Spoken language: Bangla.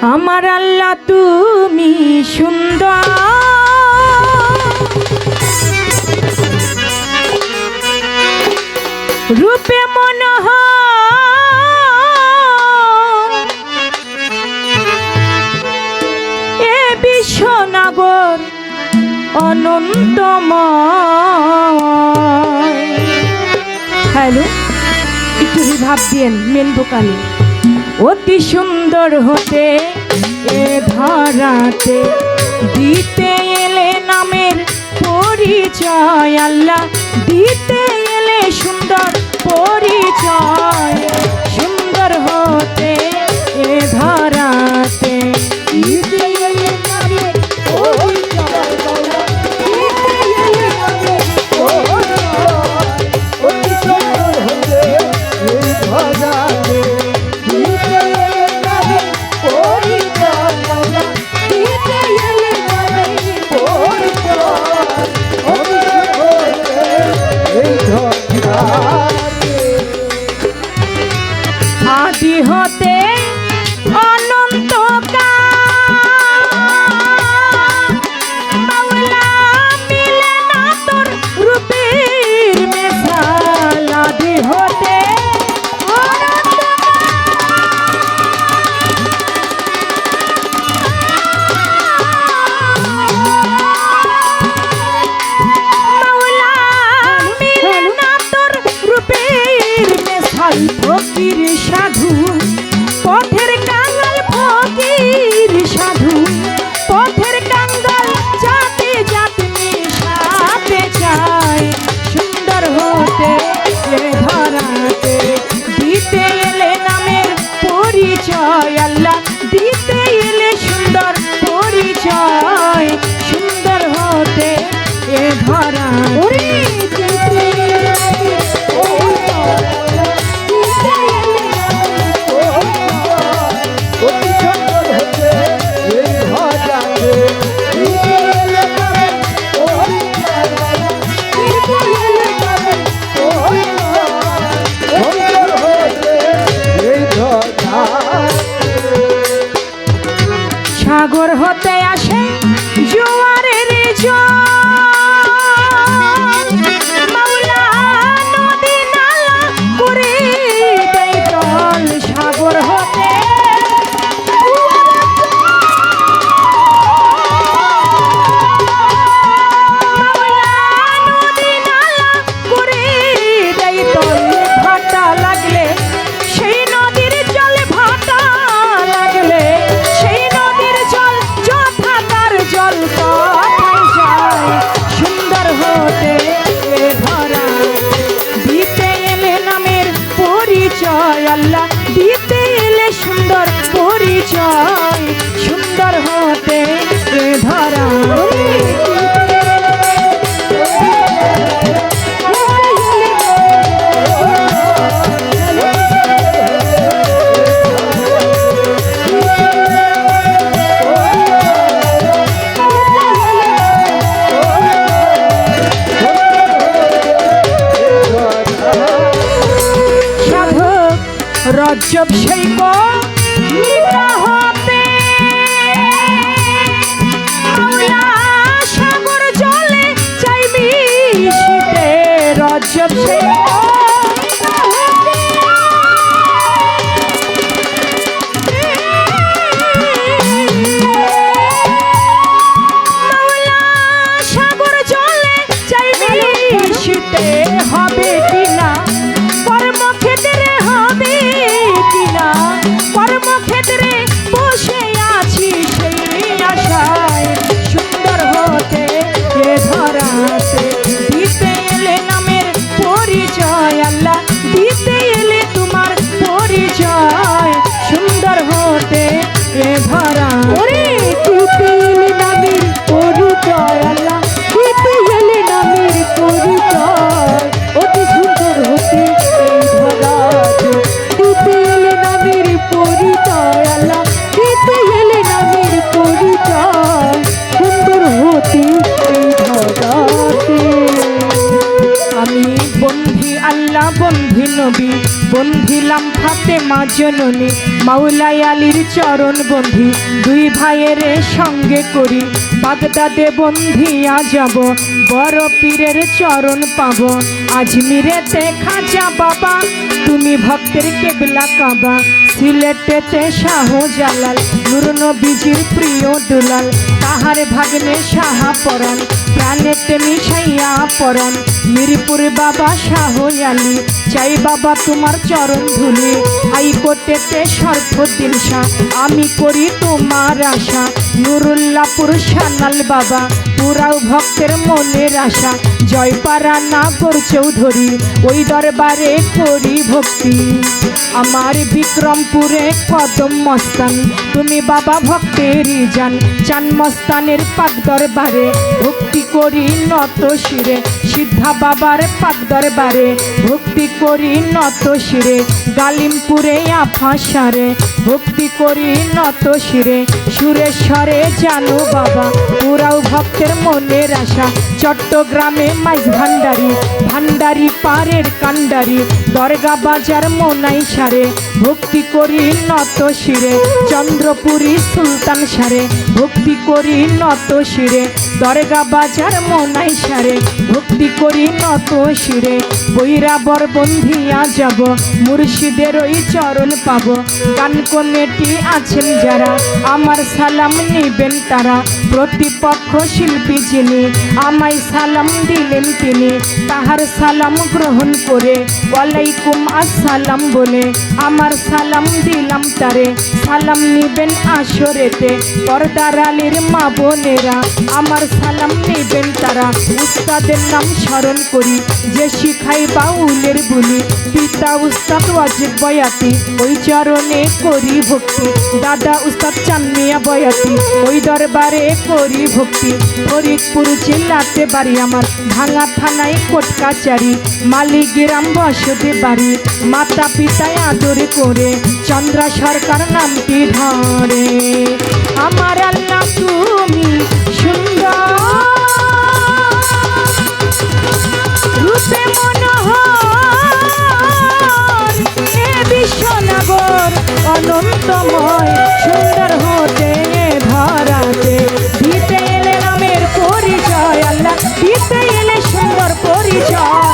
আমার আল্লাহ তুমি সুন্দর। রূপে মনোহ এ অনন্তম হ্যালো একটু ভাবছেন মেন বোকালী অতি সুন্দর হতে এ ধরাতে দিতে এলে নামের পরিচয় আল্লাহ। দিতে এলে সুন্দর পরিচয়। সুন্দর হতে আল্লাহ। সুন্দর পরিচয় সুন্দর হতে ধরা Rajab Shaikar জননী, মাওলাই আলীর চরণ বন্ধি, দুই ভাইয়ের সঙ্গে করি। বাগদাদে বন্ধিয়া যাব, বড় পীরের চরণ পাব। আজমিরেতে খাজা বাবা, তুমি ভক্তের কেবলা কাবা। সিলেটেতে শাহ জালাল নুর নবীজির প্রিয় দুলাল। তাহার ভাগ্নে সাহা পরাণ, প্রাণেতে মিশাইয়া পরাণ। মিরপুর বাবা শাহ আলী চাই বাবা তোমার চরণ ধুলি। হাইকোর্টেতে সর্বদিন শাহ আমি করি তোমার আশা। নুরুল্লাপুর সানাল বাবা, পুরাও ভক্তের মনের আশা। জয়পাড়া নাগর চৌধুরী, ওই দরবারে করি ভক্তি। আমার বিক্রমপুরে কদম মস্তান, তুমি বাবা ভক্তেরই যান চান মস্তানের পাক দরবারে, ভক্তি করি নত শিরে। সিদ্ধা বাবার পাক দরবারে, ভক্তি করি নত শিরে। গালিমপুরে আফাসারে ভক্তি করি নত শিরে। সুরেশ্বরে জানো বাবা পুরাও ভক্তের মনের আশা। চট্টগ্রামে মাইজ ভান্ডারি ভান্ডারি পারের কান্ডারি দরগা বাজার মোনাই সারে, ভক্তি করি নত শিরে, চন্দ্রপুরী সুলতান সারে, ভক্তি করি নত শিরে, দরগা বাজার মোনাই সারে। ভক্তি করি নত শিরে, বৈরাবর বন্ধিয়া যাব, মুর্শিদের ওই চরণ পাব। গান কমিটি আছেন যারা, আমার সালাম নিবেন তারা। প্রতিপক্ষ শিল্পী যিনি, আমায় সালাম দিলেন তিনি। তাহার সালাম গ্রহণ করে, ওয়ালাইকুম আসসালাম বলে, আমার সালাম দিলাম তারে। সালাম নিবেন আসরেতে, পর্দার আলীর মা বোনেরা। আমার সালাম নিবেন তারা উস্তাদের নাম স্মরণ করি, যে শিখাই বাউলের বলি। পিতা উস্তাদ ওয়াজিব বয়াতি, ওই চরণে করি ভক্তি। দাদা উস্তাদ চানমিয়া বয়াতি, ওই দরবারে করি ভক্তি। ফরিদপুর জেলাতে বাড়ি আমার, ভাঙা থানায় কোট কাচারি। মালিগ্রাম বসতে বাড়ি, মাতা পিতায় আদর করে, চন্দ্রা সরকার নামটি ধরে। আমার আল্লাহ তুমি সুন্দর। রূপে মনোহর। এ বিশ্বনগর অনন্তময় সুন্দর হতে ধরাতে দিতে এলে পরিচয়।